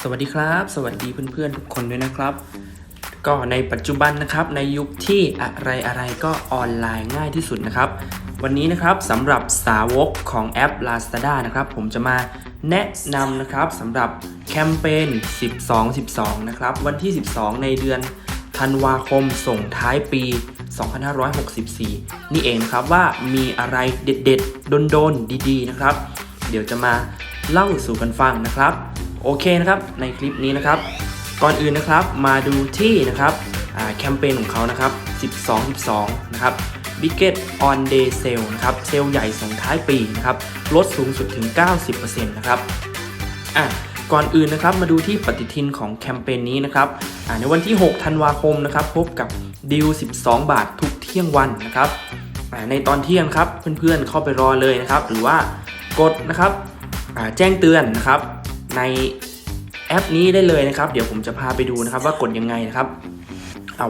สวัสดีครับ สวัสดีเพื่อนๆทุกคนด้วยนะครับ ก็ในปัจจุบันนะครับในยุคที่อะไรอะไรก็ออนไลน์ง่ายที่สุดนะครับ วันนี้นะครับสำหรับสาวกของแอป Lazada นะครับ ผมจะมาแนะนำนะครับสำหรับแคมเปญ 12 12 นะครับ วันที่ 12 ในเดือนธันวาคมส่งท้ายปี 2564 นี่เองครับว่ามีอะไรเด็ดๆ โดนๆ ดีๆ นะครับ เดี๋ยวจะมา เล่าสู่กันฟังนะครับ โอเคนะครับในคลิปนี้นะครับ ก่อนอื่นนะครับมาดูที่นะครับแคมเปญของเขานะครับ 12 12 นะครับ Biggest on Day Sale นะครับ เซลล์ใหญ่ส่งท้ายปีนะครับ ลดสูงสุดถึง 90%นะครับ อะ ก่อนอื่นนะครับ มาดูที่ปฏิทินของแคมเปญนี้นะครับ อ่าในวันที่ 6 ธันวาคมนะครับ พบกับดีล12 บาททุกเที่ยงวันนะครับ อ่าในตอนเที่ยงครับ เพื่อนๆ เข้าไปรอเลยนะครับ หรือว่ากดนะครับ แจ้งเตือนนะครับ ในแอปนี้ได้เลยนะครับ เดี๋ยวผมจะพาไปดูนะครับว่ากดยังไงนะครับ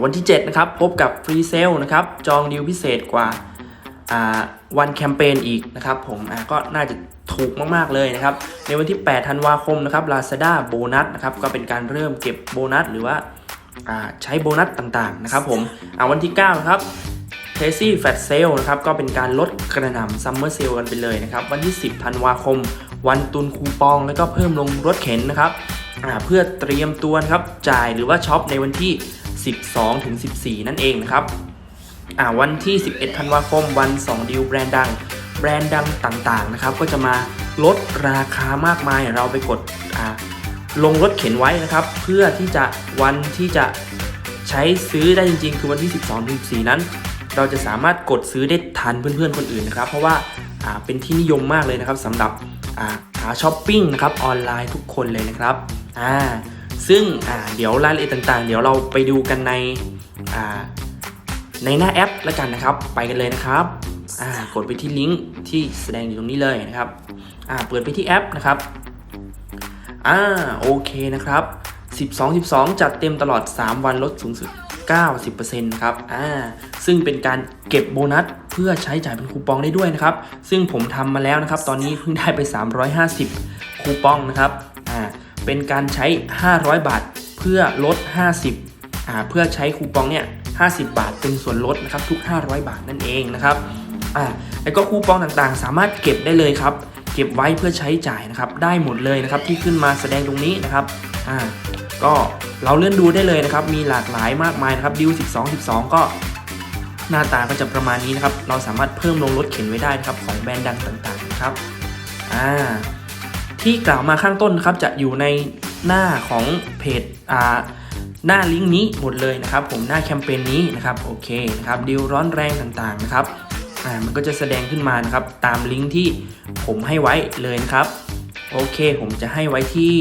วันที่ 7 นะครับ พบกับฟรีเซลนะครับ จองดีลพิเศษกว่าวันแคมเปญอีกนะครับผมก็น่าจะถูกมากๆเลยนะครับ ในวันที่ 8 ธันวาคมนะครับ Lazada โบนัสนะครับก็เป็นการเริ่มเก็บโบนัสหรือว่าาใช้โบนัสต่างๆนะครับผมวันที่9นะครับเทซี่แฟตเซลนะครับก็เป็นการลดกระหน่ำซัมเมอร์เซลกันไปเลยนะครับ วันที่ 10 ธันวาคม วันตุนคูปองแล้วก็เพิ่มลงรถเข็นนะครับเพื่อเตรียมตัวนะครับจ่ายหรือว่าช็อปในวันที่ 12ถึง14 นั่นเองนะครับวันที่ 11 ธันวาคมวัน 2ดิวแบรนด์ดัง แบรนด์ดังต่างๆนะครับ ก็จะมาลดราคามากมายเราไปกดลงรถเข็นไว้นะครับ เพื่อที่จะวันที่จะใช้ซื้อได้จริง ๆ คือวันที่ 12ถึง14 นั้น เราจะสามารถกดซื้อได้ทันเพื่อนๆคนอื่นนะครับ เพราะว่าเป็นที่นิยมมากเลยนะครับสำหรับ อ่าช้อปปิ้งนะครับออนไลน์ทุกคนเลยนะครับอ่าซึ่งอ่าเดี๋ยวรายละเอียดต่างๆ เดี๋ยวเราไปดูกันในอ่าในหน้าแอปแล้วกันนะครับ ไปกันเลยนะครับอ่ากดไปที่ลิงก์ที่แสดงอยู่ตรงนี้เลยนะครับอ่าเปิดไปที่แอปนะครับอ่าโอเคนะครับ 12 12 จัดเต็มตลอด 3 วันลดสูงสุด 90%นะครับอ่าซึ่งเป็นการเก็บโบนัส พื่อใช้จ่ายเป็นคูปองได้ด้วยนะครับ ซึ่งผมทำมาแล้วนะครับ ตอนนี้เพิ่งได้ไป 350 คูปองนะครับอ่าเป็นการใช้ 500 บาท เพื่อลด 50อ่าเพื่อใช้คูปองเนี่ย50 บาท เป็นส่วนลดนะครับทุก 500 บาทนั่นเองนะครับอ่าแล้วก็คูปองต่างๆ สามารถเก็บได้เลยครับ เก็บไว้เพื่อใช้จ่ายนะครับ ได้หมดเลยนะครับที่ขึ้นมาแสดงตรงนี้นะครับอ่าก็เราเลื่อนดูได้เลยนะครับ มีหลากหลายมากมายนะครับดิว12 12 ก็ หน้าตาก็จะประมาณนี้นะครับ เราสามารถเพิ่มลงรถเข็นไว้ได้ครับของแบรนด์ดังต่างๆครับอ่าที่กล่าวมาข้างต้นครับจะอยู่ในหน้าของเพจอ่าหน้าลิงก์นี้หมดเลยนะครับ ผมหน้าแคมเปญนี้นะครับโอเคนะครับดิวร้อนแรงต่างๆนะครับอ่ามันก็จะแสดงขึ้นมานะครับ ตามลิงก์ที่ผมให้ไว้เลยนะครับโอเค ผมจะให้ไว้ที่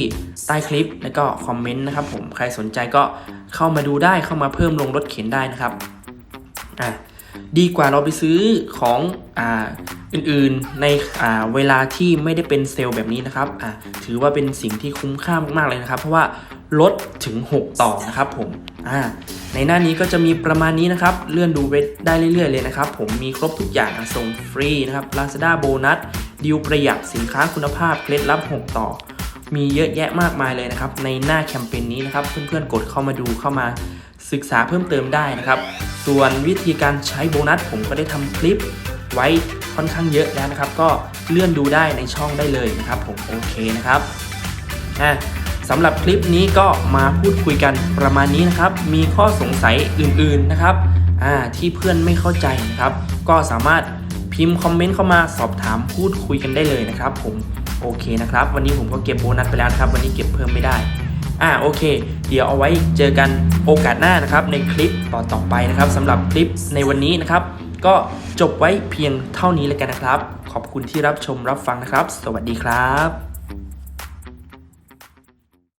ใต้คลิปแล้วก็คอมเมนต์นะครับผมใครสนใจก็เข้ามาดูได้เข้ามาเพิ่มลงรถเข็นได้นะครับ อะดีกว่าเราไปซื้อของอ่าอื่นๆในอ่าเวลาที่ไม่ได้เป็นเซลล์แบบนี้นะครับอ่าถือว่าเป็นสิ่งที่คุ้มค่ามากๆเลยนะครับ เพราะว่าลดถึง 6 ต่อนะครับผมอ่าในหน้านี้ก็จะมีประมาณนี้นะครับ เลื่อนดูเวทได้เรื่อยๆเลยนะครับ ผมมีครบทุกอย่างส่งฟรีนะครับ Lazada โบนัสดิวประหยัดสินค้าคุณภาพเคล็ดลับ 6 ต่อ มีเยอะแยะมากมายเลยนะครับ ในหน้าแคมเปญนี้นะครับ เพื่อนๆกดเข้ามาดูเข้ามาศึกษาเพิ่มเติมได้นะครับ ส่วนวิธีการใช้โบนัสผมก็ได้ทำคลิปไว้ค่อนข้างเยอะแล้วนะครับ ก็เลื่อนดูได้ในช่องได้เลยนะครับผมโอเคนะครับอะสำหรับคลิปนี้ก็มาพูดคุยกันประมาณนี้นะครับ มีข้อสงสัยอื่นๆนะครับที่เพื่อนไม่เข้าใจนะครับ ก็สามารถพิมพ์คอมเมนต์เข้ามาสอบถามพูดคุยกันได้เลยนะครับ ผมโอเคนะครับ วันนี้ผมก็เก็บโบนัสไปแล้วครับ วันนี้เก็บเพิ่มไม่ได้ อ่าโอเค เดี๋ยวเอาไว้เจอกันโอกาสหน้านะครับ ในคลิปต่อต่อไปนะครับสำหรับคลิปในวันนี้นะครับ ก็จบไว้เพียงเท่านี้เลยกันนะครับ ขอบคุณที่รับชมรับฟังนะครับ สวัสดีครับ